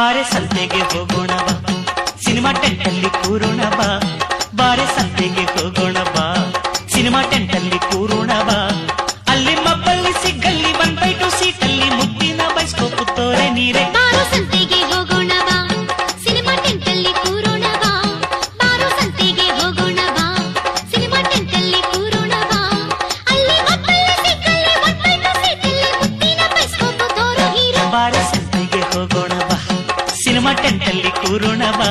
ಬಾರೆ ಸಂತೆಗೆ ಹೋಗೋಣ ಸಿನಿಮಾ ಟೆಂಟಲ್ಲಿ ಕೂರೋಣ ಬಾ. ಬಾರೆ ಸಂತೆಗೆ ಹೋಗೋಣ ಸಿನಿಮಾ ಟೆಂಟಲ್ಲಿ ಕೂರೋಣ ಬಾ. ಅಲ್ಲಿ ಮಬ್ಬಲ್ಲಿ ಸಿಗ್ಗಲ್ಲಿ ಒನ್ ಬೈ ಟು ಸೀಟಲ್ಲಿ ಮುದ್ದಿನ ಬೈಸ್ಕೋಪು ತೋರೆ ನೀರೆ. ಬಾರೆ ಟೆಂಟಲ್ಲಿ ಕೂರೋಣವಾ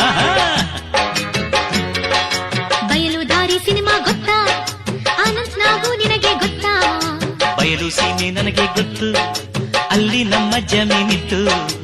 ಸೀಮೆ ನನಗೆ ಗೊತ್ತು. ಅಲ್ಲಿ ನಮ್ಮ ಜಮೀನಿತ್ತು.